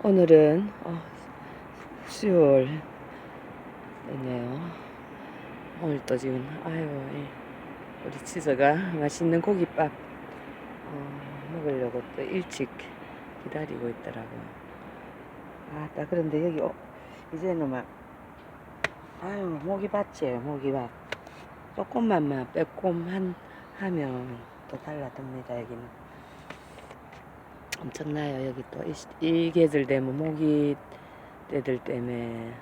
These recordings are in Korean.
오늘은 어, 수요일 됐네요. 오늘 또 지금 아유 이 우리 치서가 맛있는 고깃밥 어, 먹으려고 또 일찍 기다리고 있더라고요. 아따 그런데 여기 어, 이제는 막 아유 모기 밭이에요 모기밭 조금만만 빼꼼한 하면 또 달라듭니다 여기는. 엄청나요 여기 또. 이 계절 되면 모기 떼들 때문에.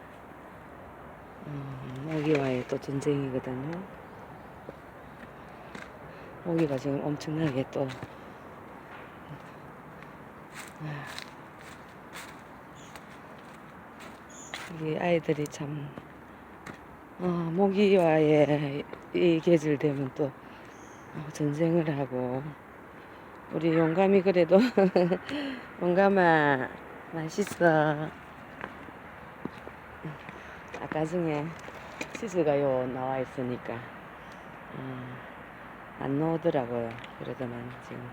음, 모기와의 또 전쟁이거든요. 모기가 지금 엄청나게 또. 아, 여기 아이들이 참 어, 모기와의 이 계절 되면 또 어, 전쟁을 하고 우리 용감이 그래도 용감아 맛있어. 아까 중에 치즈가 요 나와 있으니까 음, 안 나오더라고요. 그러더만 지금.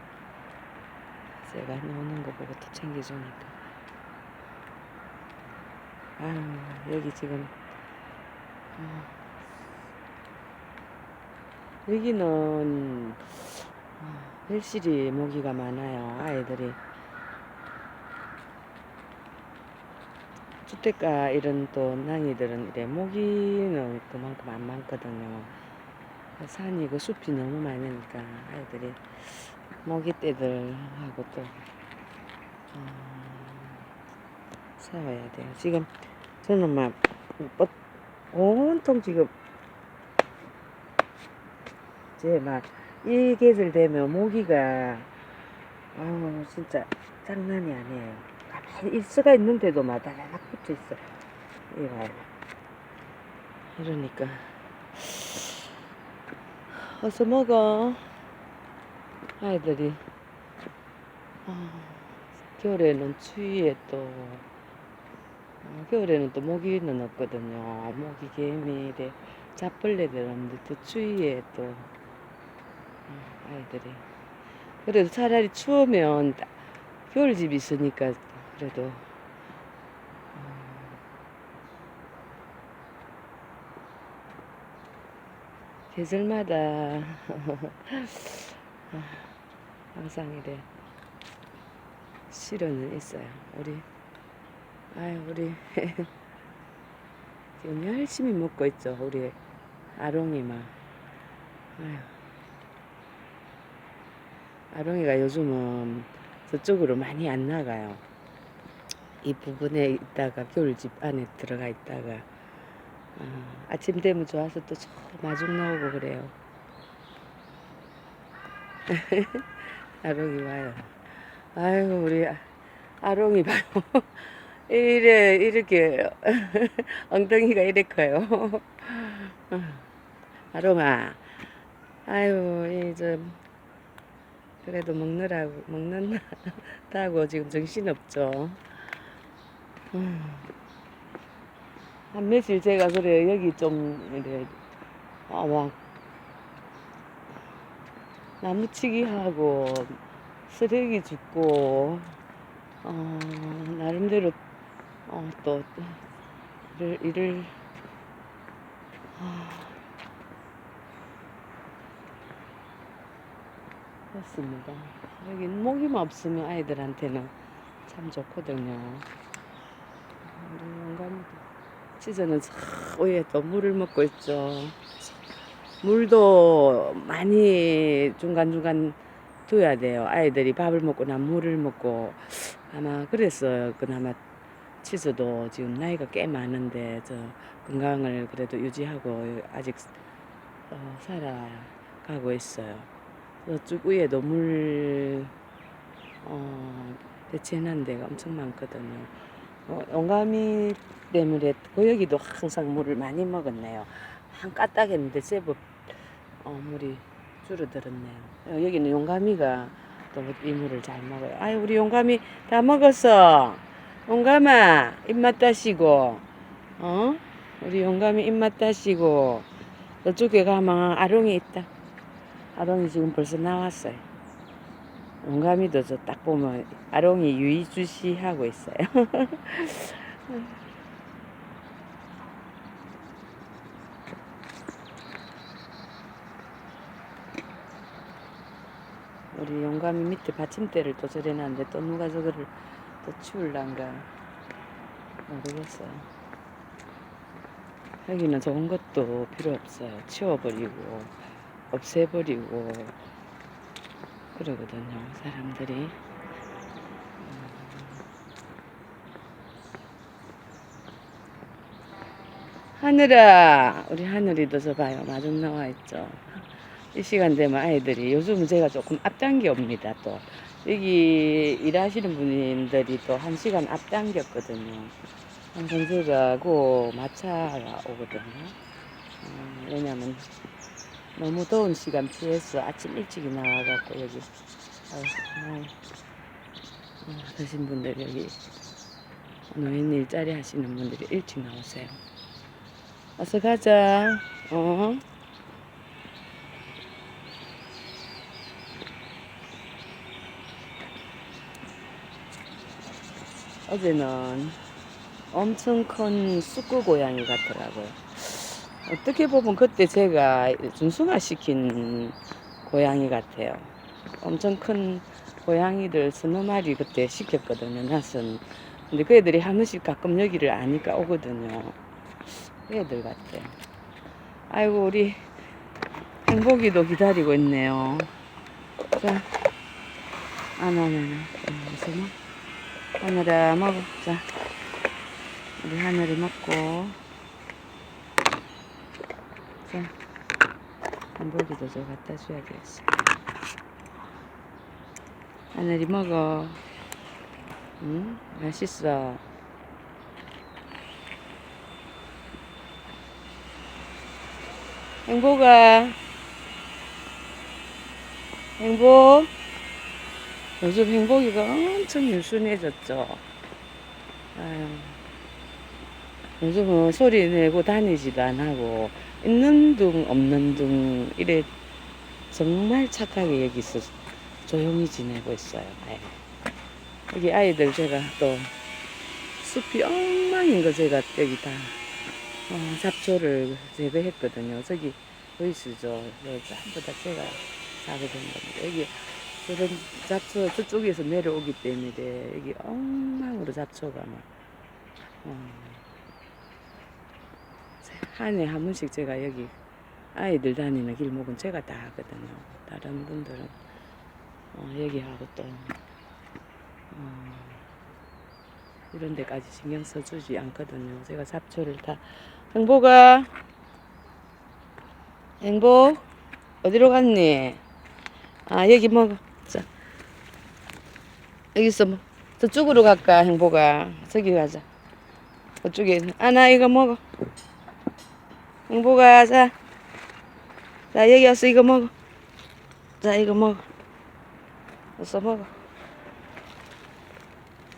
제가 나오는 거 보고 또 챙겨주니까. 아유 여기 지금 어, 여기는 어, 벨실이 모기가 많아요. 아이들이. 주택가 이런 또 낭이들은 이래 모기는 그만큼 안 많거든요. 산이 그 숲이 너무 많으니까 아이들이 모기떼들하고 또 어, 싸워야 돼요. 지금 저는 막 뻗- 온통 지금 제막 이 계절 되면 모기가 아우 진짜 장난이 아니에요. 가만히 있 수가 있는데도 마다닥 붙어 있어. 이봐요. 이러니까 어서 먹어. 아이들이 아, 겨울에는 추위에 또 아, 겨울에는 또 모기는 없거든요. 모기 개미 이래 잡벌레들 없는데 또 추위에 또 아, 아이들이. 그래도 차라리 추우면 따- 겨울집 있으니까 그래도. 음, 계절마다 항상 이래. 실현은 있어요. 우리 아유 우리. 지금 열심히 먹고 있죠. 우리 아롱이만 아유 아롱이가 요즘은 저쪽으로 많이 안 나가요. 이 부분에 있다가 겨울집 안에 들어가 있다가 아, 아침 되면 좋아서 또 저 마중 나오고 그래요. 아롱이 와요. 아이고 우리 아- 아롱이 봐요. 이래 이렇게 엉덩이가 이래 커요. 아롱아, 아유 이저 그래도 먹느라고 먹는다고 지금 정신 없죠. 한 며칠 제가 그래 여기 좀 이래 아막 나무치기 하고 쓰레기 줍고 어 나름대로 어 또 일을 일을 아, 그렇습니다. 여기 모기만 없으면 아이들한테는 참 좋거든요. 영감이도 시즌은 참 위에 또 물을 먹고 있죠. 물도 많이 중간중간 둬야 돼요. 아이들이 밥을 먹고 난 물을 먹고 아마 그랬어요. 그나마 치즈도 지금 나이가 꽤 많은데 저 건강을 그래도 유지하고 아직 어, 살아가고 있어요. 저쪽 위에도 물 어, 배치해놓은 데가 엄청 많거든요. 어, 영감이 때문에 고여기도 항상 물을 많이 먹었네요. 한 까딱했는데 제법 어, 물이 줄어들었네요. 어, 여기는 용감이가 또 이 물을 잘 먹어요. 아유 우리 용감이 다 먹었어. 용감아 입맛 다시고 어? 우리 용감이 입맛 다시고 저쪽에 가면 아롱이 있다. 아롱이 지금 벌써 나왔어요. 용감이도 저 딱 보면 아롱이 유이주시 하고 있어요. 우리 용감이 밑에 받침대를 또 저래놨는데 또 누가 저거를 또 치울란가 모르겠어요. 여기는 좋은 것도 필요 없어요. 치워버리고 없애버리고 그러거든요. 사람들이. 음. 하늘아, 우리 하늘이도 저 봐요. 마중 나와 있죠. 이 시간 되면 아이들이 요즘은 제가 조금 앞당겨 옵니다. 또 여기 일하시는 분들이 또 한 시간 앞당겼거든요. 항상 제가 그 마차가 오거든요. 어, 왜냐면 너무 더운 시간 피해서 아침 일찍 나와갖고 여기 아유, 아유, 어, 하신 분들 여기 노인 일자리 하시는 분들이 일찍 나오세요. 어서 가자. 어. 어제는 엄청 큰 쑥구 고양이 같더라고요. 어떻게 보면 그때 제가 준승화 시킨 고양이 같아요. 엄청 큰 고양이들 서너 마리 그때 시켰거든요. 낯선. 근데 그 애들이 한 번씩 가끔 여기를 아니까 오거든요. 그 애들 같아요. 아이고, 우리 행복이도 기다리고 있네요. 자. 무서 뭐? 하늘아, 먹어. 자, 우리 하늘이 먹고. 자, 한복이도 저 갖다 줘야 되겠어. 하늘이 먹어. 응? 맛있어. 행복아. 행복. 요즘 행복이가 엄청 유순해졌죠. 아유. 요즘은 소리 내고 다니지도 안 하고, 있는 둥, 없는 둥, 이래 정말 착하게 여기서 조용히 지내고 있어요. 네. 여기 아이들 제가 또 숲이 엉망인 거 제가 여기 다 어, 잡초를 제거했거든요. 저기 보이시죠? 전부 다 제가 작업한 겁니다. 여기 저런 잡초 저쪽에서 내려오기 때문에 여기 엉망으로 잡초가 막 어, 한해한 번씩 제가 여기 아이들 다니는 길목은 제가 다 하거든요. 다른 분들은 어, 여기하고 또 어, 이런 데까지 신경 써주지 않거든요. 제가 잡초를 다 행복아 행복 어디로 갔니? 아 여기 먹어. 자 여기서 뭐 저쪽으로 갈까 행복아 저기 가자. 그쪽에 아나 이거 먹어. 행복아 자. 자 여기 와서 이거 먹어. 자 이거 먹어. 어서 먹어.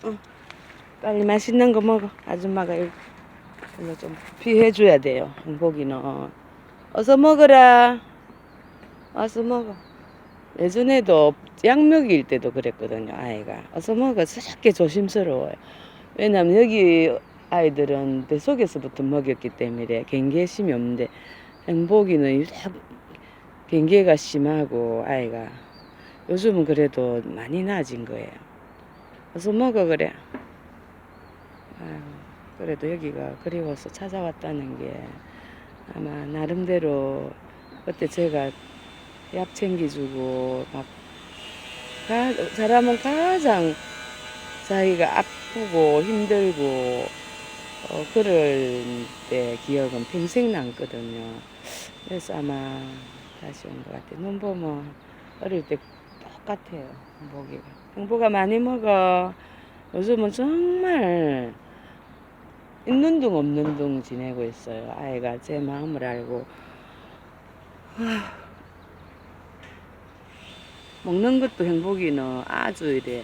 응. 빨리 맛있는 거 먹어. 아줌마가 이거 좀 피해줘야 돼요. 행복이는. 어서 먹어라. 어서 먹어. 예전에도 양먹일 때도 그랬거든요. 아이가. 어서 먹어. 저렇게 조심스러워요. 왜냐면 여기 아이들은 뱃속에서부터 먹였기 때문에 경계심이 없는데 행복이는 경계가 심하고 아이가 요즘은 그래도 많이 나아진 거예요. 어서 먹어 그래. 아유, 그래도 여기가 그리워서 찾아왔다는 게 아마 나름대로 그때 제가 약 챙겨주고 막 가, 사람은 가장 자기가 아프고 힘들고 어, 그럴 때 기억은 평생 남거든요. 그래서 아마 다시 온 것 같아요. 눈 보면 어릴 때 똑같아요. 행복이가. 행복아 많이 먹어. 요즘은 정말 있는 둥 없는 둥 지내고 있어요. 아이가 제 마음을 알고 하, 먹는 것도 행복이는 아주 이래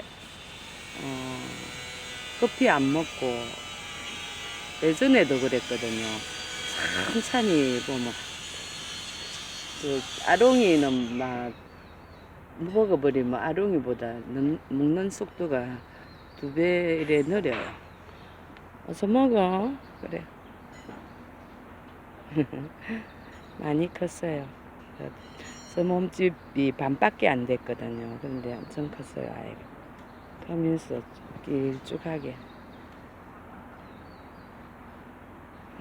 어, 커피 안 먹고 예전에도 그랬거든요. 천천히 보면 그 아롱이는 막 먹어버리면 아롱이보다 는- 먹는 속도가 두 배에 느려요. 어서 먹어. 그래. 많이 컸어요. 저 몸집이 반밖에 안 됐거든요. 근데 엄청 컸어요, 아이가. 크면서 길쭉하게.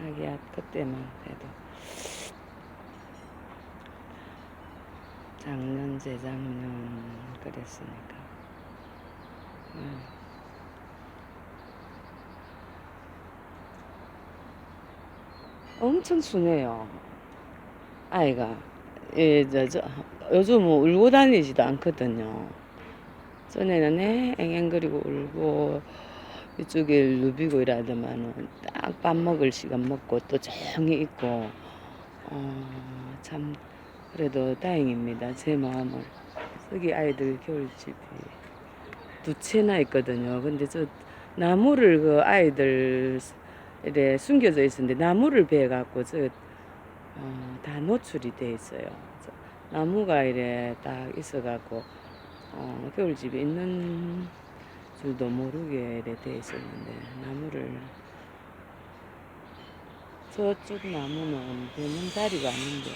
아기야, 그때만 해도. 작년, 재작년, 그랬으니까. 음. 엄청 순해요. 아이가. 예, 저, 저, 요즘 뭐 울고 다니지도 않거든요. 전에는 앵앵거리고 울고, 이쪽에 누비고 이러더만은 딱 밥 먹을 시간 먹고 또 조용히 있고, 어, 참, 그래도 다행입니다. 제 마음을. 저기 아이들 겨울집이 두 채나 있거든요. 근데 저 나무를 그 아이들 에 숨겨져 있었는데 나무를 베 갖고 저, 어, 다 노출이 돼 있어요. 저 나무가 이래 딱 있어 갖고, 어, 겨울집에 있는 줄도 모르게 이래 돼 있었는데, 나무를, 저쪽 나무는 베는 자리가 아닌데,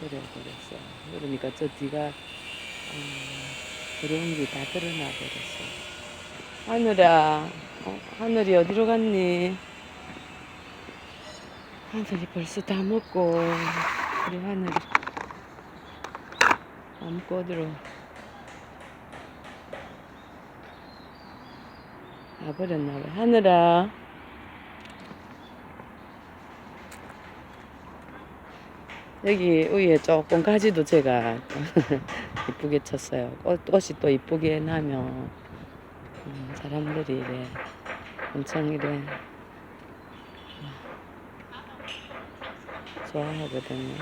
그래, 그랬어. 그러니까 저 뒤가, 어, 들어온 게 다 드러나 버렸어. 하늘아, 어, 하늘이 어디로 갔니? 하늘이 벌써 다 먹고, 우리 하늘이. 다 먹고 어디로. 가버렸나 봐. 하늘아. 여기 위에 조금 가지도 제가 이쁘게 쳤어요. 꽃, 꽃이 또 이쁘게 나면 음, 사람들이 이래 엄청 이래 음, 좋아하거든요.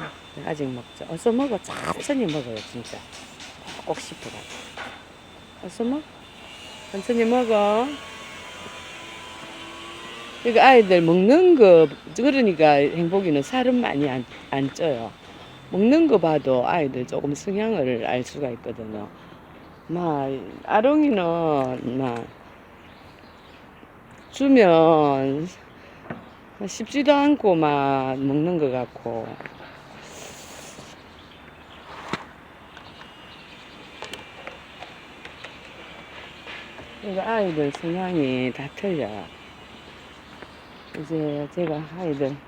아직 먹죠. 어서 먹어. 천천히 먹어요, 진짜. 꼭 싶어가지고. 어서 먹. 천천히 먹어. 그러니까 아이들 먹는 거 그러니까 행복이는 살은 많이 안, 안 쪄요. 먹는 거 봐도 아이들 조금 성향을 알 수가 있거든요. 막 아롱이는 막 주면 씹지도 않고 막 먹는 것 같고 그러니까 아이들 성향이 다 틀려요. 이제 제가 아이들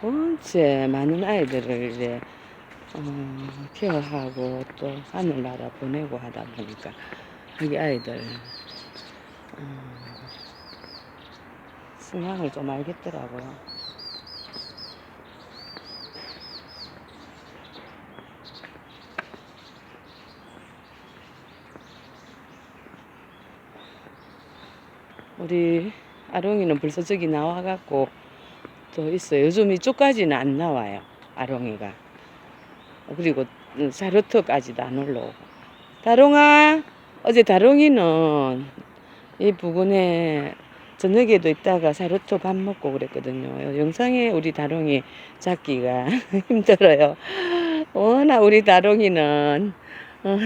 원체 많은 아이들을 이제 어, 케어하고 또 하늘나라 보내고 하다 보니까 여기 아이들 어, 성향을 좀 알겠더라고요. 우리 아롱이는 벌써 저기 나와갖고 또 있어요. 요즘 이쪽까지는 안 나와요. 아롱이가. 그리고 사르트까지도 안 올라오고. 다롱아, 어제 다롱이는 이 부근에 저녁에도 있다가 사르트 밥 먹고 그랬거든요. 영상에 우리 다롱이 잡기가 힘들어요. 워낙 우리 다롱이는 어,